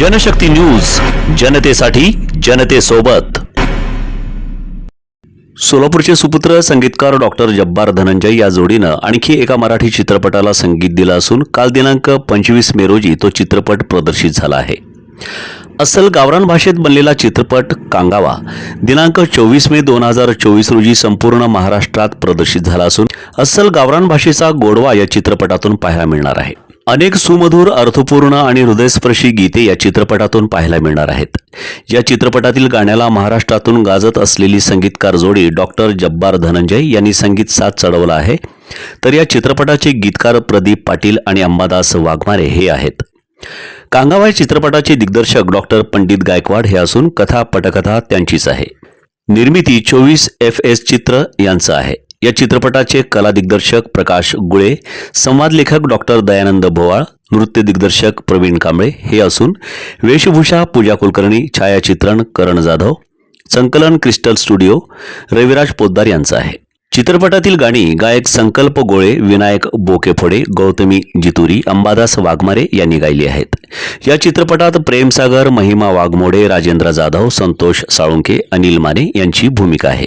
Janshakti news जनतेसाठी जनतेसोबत. सोलापूरचे सुपुत्र संगीतकार डॉक्टर जब्बार धनंजय या जोडीनं आणखी एका मराठी चित्रपटाला संगीत दिलं असून काल दिनांक पंचवीस मे रोजी तो चित्रपट प्रदर्शित झाला आहे. अस्सल गावरान भाषेत बनलेला चित्रपट कांगावा दिनांक चोवीस मे दोन हजार चोवीस रोजी संपूर्ण महाराष्ट्रात प्रदर्शित झाला असून अस्सल गावरान भाषेचा गोडवा या चित्रपटातून पाहायला मिळणार आहे. अनेक सुमधुर अर्थपूर्ण आणि हृदयस्पर्शी गीते या चित्रपटातून पाहायला मिळणार आहेत. या चित्रपटातील गाण्याला महाराष्ट्रातून गाजत असलेली संगीतकार जोडी डॉक्टर जब्बार धनंजय यांनी संगीत साथ चढवला आहे. तर या चित्रपटाचे गीतकार प्रदीप पाटील आणि अंबादास वाघमारे हे आहेत. कांगावा या चित्रपटाचे दिग्दर्शक डॉक्टर पंडित गायकवाड हे असून कथा पटकथा त्यांचीच आहे. निर्मिती चोवीस एफ एस चित्र यांचं आहे. या चित्रपटाचे कला दिग्दर्शक प्रकाश गुळे संवाद लेखक डॉक्टर दयानंद भोवाळ नृत्य दिग्दर्शक प्रवीण कांबळे हे असून वेशभूषा पूजा कुलकर्णी छायाचित्रण करण जाधव संकलन क्रिस्टल स्टुडिओ रविराज पोद्दार यांचं आहे. चित्रपटातील गाणी गायक संकल्प गोळे विनायक बोकेफोडे गौतमी जितुरी अंबादास वाघमारे यांनी गायली आहेत. या चित्रपटात प्रेमसागर महिमा वाघमोडे राजेंद्र जाधव संतोष साळुंके अनिल माने यांची भूमिका आहे.